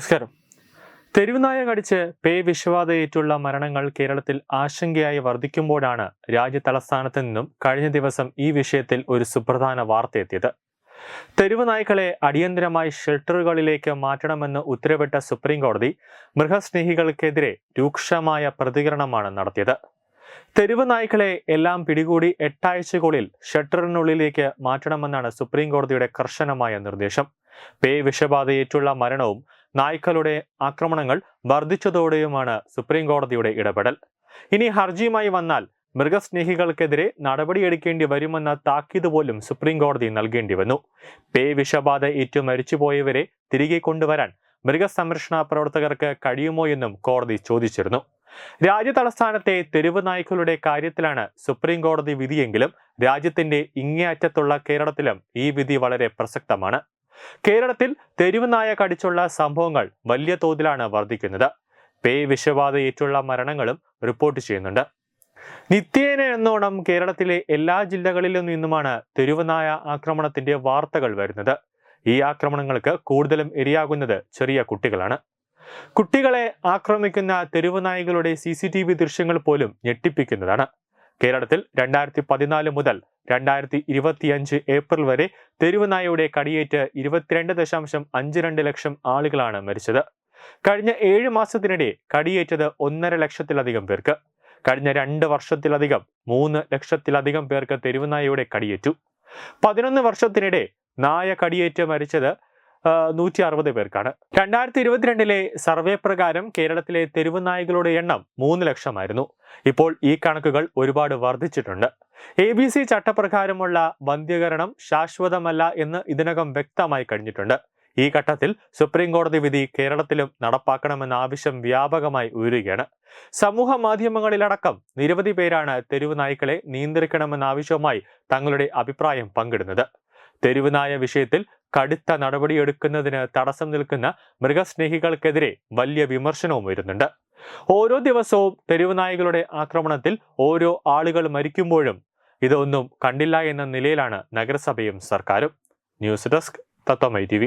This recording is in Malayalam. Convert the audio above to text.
നമസ്കാരം. തെരുവുനായ കടിച്ച് പേ വിഷബാധയേറ്റുള്ള മരണങ്ങൾ കേരളത്തിൽ ആശങ്കയായി വർദ്ധിക്കുമ്പോഴാണ് രാജ്യതലസ്ഥാനത്ത് നിന്നും കഴിഞ്ഞ ദിവസം ഈ വിഷയത്തിൽ ഒരു സുപ്രധാന വാർത്തയെത്തിയത് തെരുവുനായ്ക്കളെ അടിയന്തരമായി ഷെൽട്ടറുകളിലേക്ക് മാറ്റണമെന്ന് ഉത്തരവിട്ട സുപ്രീം കോടതി മൃഗസ്നേഹികൾക്കെതിരെ രൂക്ഷമായ പ്രതികരണമാണ് നടത്തിയത്. തെരുവുനായ്ക്കളെ എല്ലാം പിടികൂടി എട്ടാഴ്ചകളിൽ ഷട്ടറിനുള്ളിലേക്ക് മാറ്റണമെന്നാണ് സുപ്രീം കോടതിയുടെ കർശനമായ നിർദ്ദേശം. പേ വിഷബാധയേറ്റുള്ള മരണവും നായ്ക്കളുടെ ആക്രമണങ്ങൾ വർദ്ധിച്ചതോടെയുമാണ് സുപ്രീം കോടതിയുടെ ഇടപെടൽ. ഇനി ഹർജിയുമായി വന്നാൽ മൃഗസ്നേഹികൾക്കെതിരെ നടപടിയെടുക്കേണ്ടി വരുമെന്ന താക്കീത് പോലും സുപ്രീം കോടതി നൽകേണ്ടി വന്നു. പേ വിഷബാധ ഏറ്റു മരിച്ചുപോയവരെ തിരികെ കൊണ്ടുവരാൻ മൃഗസംരക്ഷണ പ്രവർത്തകർക്ക് കഴിയുമോ എന്നും കോടതി ചോദിച്ചിരുന്നു. രാജ്യ തലസ്ഥാനത്തെ തെരുവ് നായ്ക്കളുടെ കാര്യത്തിലാണ് സുപ്രീം കോടതി വിധിയെങ്കിലും രാജ്യത്തിന്റെ ഇങ്ങേയറ്റത്തുള്ള കേരളത്തിലും ഈ വിധി വളരെ പ്രസക്തമാണ്. കേരളത്തിൽ തെരുവ് നായ കടിച്ചുള്ള സംഭവങ്ങൾ വലിയ തോതിലാണ് വർദ്ധിക്കുന്നത്. പേ വിഷബാധയേറ്റുള്ള മരണങ്ങളും റിപ്പോർട്ട് ചെയ്യുന്നുണ്ട്. നിത്യേന എന്നോണം കേരളത്തിലെ എല്ലാ ജില്ലകളിലും നിന്നുമാണ് തെരുവനായ ആക്രമണത്തിന്റെ വാർത്തകൾ വരുന്നത്. ഈ ആക്രമണങ്ങൾക്ക് കൂടുതലും ഇരയാകുന്നത് ചെറിയ കുട്ടികളാണ്. കുട്ടികളെ ആക്രമിക്കുന്ന തെരുവുനായികളുടെ സി സി ടി വി ദൃശ്യങ്ങൾ പോലും ഞെട്ടിപ്പിക്കുന്നതാണ്. കേരളത്തിൽ രണ്ടായിരത്തി പതിനാല് മുതൽ രണ്ടായിരത്തി ഇരുപത്തിയഞ്ച് ഏപ്രിൽ വരെ തെരുവുനായയുടെ കടിയേറ്റ് ഇരുപത്തിരണ്ട് ദശാംശം അഞ്ച് രണ്ട് ലക്ഷം ആളുകളാണ് മരിച്ചത്. കഴിഞ്ഞ ഏഴ് മാസത്തിനിടെ കടിയേറ്റത് ഒന്നര ലക്ഷത്തിലധികം പേർക്ക്. കഴിഞ്ഞ രണ്ട് വർഷത്തിലധികം മൂന്ന് ലക്ഷത്തിലധികം പേർക്ക് തെരുവുനായയുടെ കടിയേറ്റു. പതിനൊന്ന് വർഷത്തിനിടെ നായ കടിയേറ്റ് മരിച്ചത് നൂറ്റി അറുപത് പേർക്കാണ്. രണ്ടായിരത്തി ഇരുപത്തിരണ്ടിലെ സർവേ പ്രകാരം കേരളത്തിലെ തെരുവുനായകളുടെ എണ്ണം മൂന്ന് ലക്ഷമായിരുന്നു. ഇപ്പോൾ ഈ കണക്കുകൾ ഒരുപാട് വർദ്ധിച്ചിട്ടുണ്ട്. എ ബി സി ചട്ടപ്രകാരമുള്ള വന്ധ്യകരണം ശാശ്വതമല്ല എന്ന് ഇതിനകം വ്യക്തമായി കഴിഞ്ഞിട്ടുണ്ട്. ഈ ഘട്ടത്തിൽ സുപ്രീം കോടതി വിധി കേരളത്തിലും നടപ്പാക്കണമെന്ന ആവശ്യം വ്യാപകമായി ഉയരുകയാണ്. സമൂഹ മാധ്യമങ്ങളിലടക്കം നിരവധി പേരാണ് തെരുവ് നായ്ക്കളെ നിയന്ത്രിക്കണമെന്ന ആവശ്യവുമായി തങ്ങളുടെ അഭിപ്രായം പങ്കിടുന്നത്. തെരുവുനായ വിഷയത്തിൽ കടുത്ത നടപടിയെടുക്കുന്നതിന് തടസ്സം നിൽക്കുന്ന മൃഗസ്നേഹികൾക്കെതിരെ വലിയ വിമർശനവും വരുന്നുണ്ട്. ഓരോ ദിവസവും തെരുവുനായകളുടെ ആക്രമണത്തിൽ ഓരോ ആളുകൾ മരിക്കുമ്പോഴും ഇതൊന്നും കണ്ടില്ല എന്ന നിലയിലാണ് നഗരസഭയും സർക്കാരും. ന്യൂസ് ഡെസ്ക് തത്വമൈ ടി